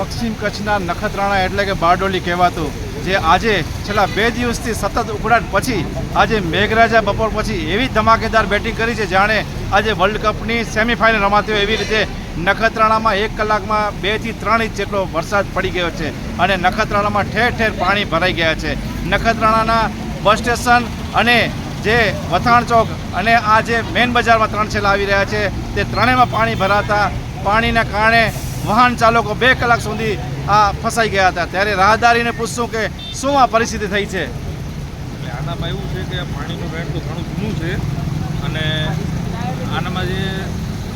પશ્ચિમ કચ્છના નખત્રાણા એટલે કે બારડોલી કહેવાતું, જે આજે છેલ્લા બે દિવસથી સતત ઉકળાટ પછી આજે મેઘરાજા બપોર પછી એવી ધમાકેદાર બેટિંગ કરી છે જાણે આજે વર્લ્ડ કપની સેમિફાઇનલ રમાતી હોય એવી રીતે નખત્રાણામાં એક કલાકમાં બેથી ત્રણ ઇંચ જેટલો વરસાદ પડી ગયો છે અને નખત્રાણામાં ઠેર ઠેર પાણી ભરાઈ ગયા છે. નખત્રાણાના બસ સ્ટેશન અને જે વથાણ ચોક અને આ જે મેન બજારમાં ત્રણ છેલ્લા આવી રહ્યા છે, તે ત્રણેયમાં પાણી ભરાતા, પાણીના કારણે વાહન ચાલકો બે કલાક સુધી આ ફસાઈ ગયા હતા. ત્યારે રાહદારીને પૂછશું કે શું આ પરિસ્થિતિ થઈ છે? એટલે આનામાં એવું છે કે પાણીનું રેણ તો ઘણું જૂનું છે અને આનામાં જે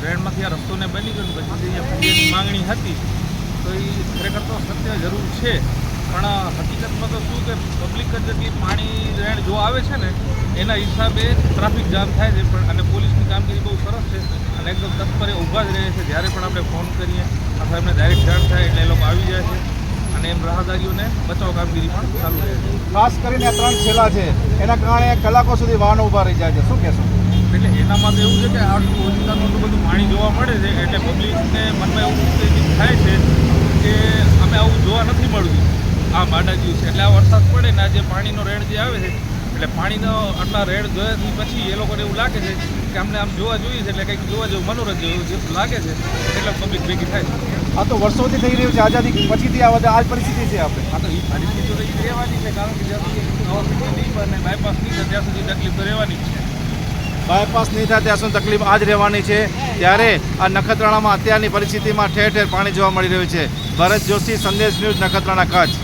રેણમાંથી આ રસ્તોને બની ગયો પછી જે માંગણી હતી, તો એ ખરેખર તો સત્ય જરૂર છે. પણ હકીકતમાં તો શું કે પબ્લિક જ જેટલી પાણી રેણ જો આવે છે ને એના હિસાબે ટ્રાફિક જામ થાય છે પણ અને પોલીસની કામગીરી બહુ સરસ છે. અને એકદમ તત્પરે ઊભા જ રહે છે. જ્યારે પણ આપણે ફોન કરીએ અથવા એમને ડાયરેક્ટ જાણ થાય એટલે એ લોકો આવી જાય છે. અને એમ રાહદારીઓને બચાવ કામગીરી પણ ચાલુ રહે છે. ખાસ કરીને ત્રણ છેલ્લા છે. એના કારણે કલાકો સુધી વાહનો ઊભા રહી જાય છે. શું કહેશો? એટલે એનામાં તો એવું છે કે આટલું તો બધું પાણી જોવા મળે છે. એટલે પબ્લિકને મનમાં એવું ઉત્તેજિત થાય છે કે અમે આવું જોવા નથી મળતું. આ માડાજી છે. એટલે આ વરસાદ પડે ને આ જે પાણીનો રેડ જે આવે છે એટલે પાણીનો આટલા રેડ જોયાથી પછી એ લોકોને એવું લાગે છે કે અમને આમ જોવા જોઈએ છે એટલે કંઈક જોવા જેવું મનોરંજન જેવું જેવું લાગે છે એટલે પબ્લિક ભેગી થાય આ તો વર્ષોથી થઈ રહ્યું છે આઝાદી પછીથી આ બધા આ જ પરિસ્થિતિ છે આપણે. આ તો એ પરિસ્થિતિ તો રહેવાની છે કારણ કે જ્યાં સુધી નહીં બને બાયપાસ નહીં થાય ત્યાં સુધી તકલીફ તો રહેવાની જ છે. બાયપાસ નહીં થાય ત્યાં સુધી તકલીફ આ જ રહેવાની છે ત્યારે આ નખત્રાણામાં અત્યારની પરિસ્થિતિમાં ઠેર ઠેર પાણી જોવા મળી રહ્યું છે. ભરત જોશી સંદેશ ન્યૂઝ નખત્રાણા કચ્છ.